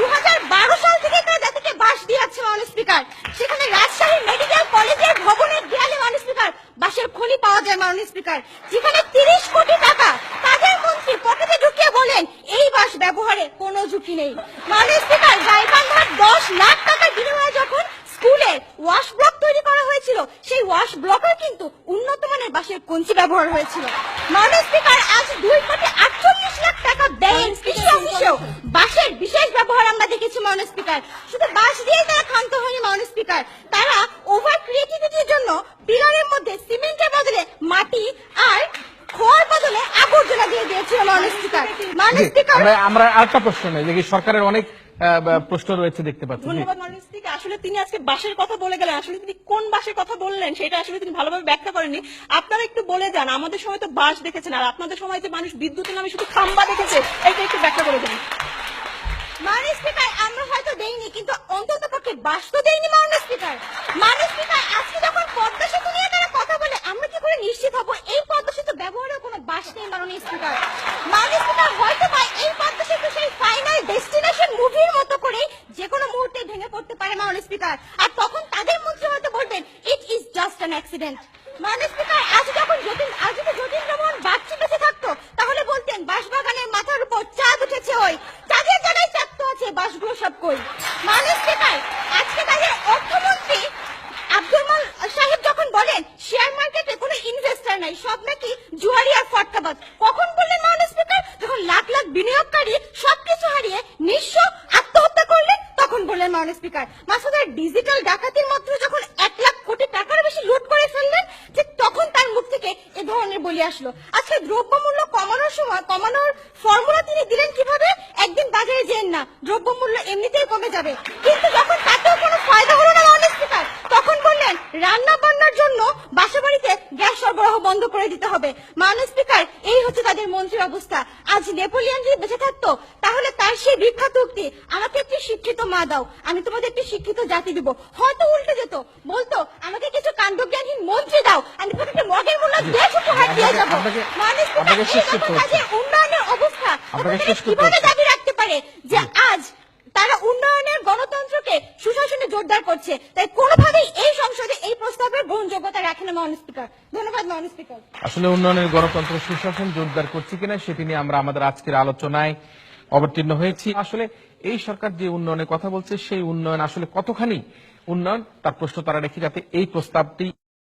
দু সাল থেকে তারা জাতিকে বাস দিয়ে আসছে মাননীয় স্পিকার। সেখানে রাজশাহী মেডিকেল কলেজের ভবনের দেয়ালে মাননীয় স্পিকার। বাসের খনি পাওয়া যায় মাননীয় স্পিকার। যেখানে তিরিশ কোটি টাকা তাদের মন্ত্রী পকেটে ঢুকিয়ে বলেন, এই বাস ব্যবহারে কোনো ঝুঁকি নেই। মাননীয় স্পিকার গাইবান্ধার দশ লাখ টাকার বিনিময়ে যখন স্কুলে ওয়াশ ব্লক তৈরি করা হয়েছিল, সেই ওয়াশ ব্লকের কিন্তু উন্নত মানের বাসের কঞ্চি ব্যবহার হয়েছিল। মাননীয় স্পিকার, আজ দুই কোটি আটচল্লিশ স্পিকার। শুধু বাস দিয়ে তারা ক্ষান্ত হয়নি মাননীয় স্পিকার। তারা ওভার ক্রিয়েটিভিটির জন্য পিলারের মধ্যে সিমেন্টের বদলে মাটি আর খড় বদলে আবর্জনা দিয়ে দিয়েছিল মাননীয় স্পিকার। মাননীয় স্পিকার আমরা আমরা আরেকটা প্রশ্ন নেই যে সরকারের অনেক প্রশ্ন রয়েছে দেখতে পাচ্ছি। ধন্যবাদ মাননীয় আসলে তিনি আজকে বাসের কথা বলে গেলেন। আসলে তিনি কোন বাসের কথা বললেন সেটা আসলে তিনি ভালোভাবে ব্যাখ্যা করেননি। আপনারা একটু বলে যান আমাদের সময় তো বাস দেখেছেন আর আপনাদের সময় যে মানুষ বিদ্যুতের নামে শুধু খাম্বা দেখেছে এটা একটু ব্যাখ্যা করে দেন। মাননীয় স্পিকার আমরা হয়তো দেইনি, কিন্তু অন্তত পক্ষে বাস তো দেইনি মাননীয় স্পিকার মাননীয় স্পিকার আজকে যখন পদ্মা সেতু নিয়ে তারা কথা বলে, আমরা কি করে নিশ্চিত হব? এই পদ্মা সেতু ব্যবহারেও কোনো বাস নেই মাননীয় স্পিকার মাননীয় স্পিকার হয়তো বা এই পদ্মা সেতু সেই ফাইনাল ডেস্টিনেশন মুভির মতো করে যে কোনো মুহূর্তে ভেঙে পড়তে পারে মাননীয় স্পিকার আর তখন তাদের মন্ত্রী হয়তো বলবেন it is just an accident মাননীয় স্পিকার আজ যখন যতীন আজ যদি যতীন্দ্র মোহন বাগচি বেঁচে থাকতো কই? মাননীয় স্পিকার আজকে তাদের অর্থমন্ত্রী আব্দুল সাহেব যখন বলেন শেয়ার মার্কেটে কোনো ইনভেস্টর নাই, সব নাকি জুয়ারি আর ফটকাবাজ, কখন বললেন মাননীয় স্পিকার যখন লাখ লাখ বিনিয়োগকারী সবকিছু হারিয়ে নিঃস্ব আত্মহত্যা করলেন, তখন বললেন মাননীয় স্পিকার মাসুদের ডিজিটাল ডাকাতির মাত্র যখন এক লাখ কোটি টাকার বেশি লুট করে ফেললেন, ঠিক তখন তার মুখ থেকে এ ধরনের বলি আসলো। আজকে দ্রব্যমূল্য কমানোর সময় কমানোর ফর্মুলা তিনি দিলেন কীভাবে একদিন বাজারে যেন না দ্রব্যমূল্য এমনিতেই কমে যাবে। কিন্তু যখন তাতেও কোনো ফায়দা হলো না মাননীয় স্পিকার তখন বললেন রান্না বান্নার জন্য বাসা বাড়িতে গ্যাস সরবরাহ বন্ধ করে দিতে হবে। মাননীয় স্পিকার এই হচ্ছে তাদের মন্ত্রীর অবস্থা। আজ নেপোলিয়ন যদি বেঁচে থাকতো তাহলে তার সেই বিখ্যাত উক্তি আমাকে একটি শিক্ষিত মা দাও আমি তোমাদের একটি শিক্ষিত জাতি দিব। হয়তো উল্টে যেত। বলতো আমাকে কিছু কাণ্ডজ্ঞানহীন মন্ত্রী দাও আমি তোমাকে একটি মগের মূল্য দেশ উপহার দিয়ে যাব। মাননীয় স্পিকার এই রকম কাজে উন্নয়নের অবস্থা কীভাবে দাবি রাখতে পারে যে আজ তারা উন্নয়নের গণতন্ত্রকে সুশাসনে জোরদার করছে। তাই কোনোভাবেই এই সংসদে এই প্রস্তাবের গ্রহণযোগ্যতা রাখে না মাননীয় স্পিকার। ধন্যবাদ মাননীয় স্পিকার। আসলে উন্নয়নের গণতন্ত্র সুশাসন জোরদার করছে কিনা সেটি নিয়ে আমরা আমাদের আজকের আলোচনায় অবতীর্ণ হয়েছি। আসলে এই সরকার যে উন্নয়নের কথা বলছে, সেই উন্নয়ন আসলে কতখানি উন্নয়ন, তার প্রশ্ন তারা রেখে যাতে এই প্রস্তাবটি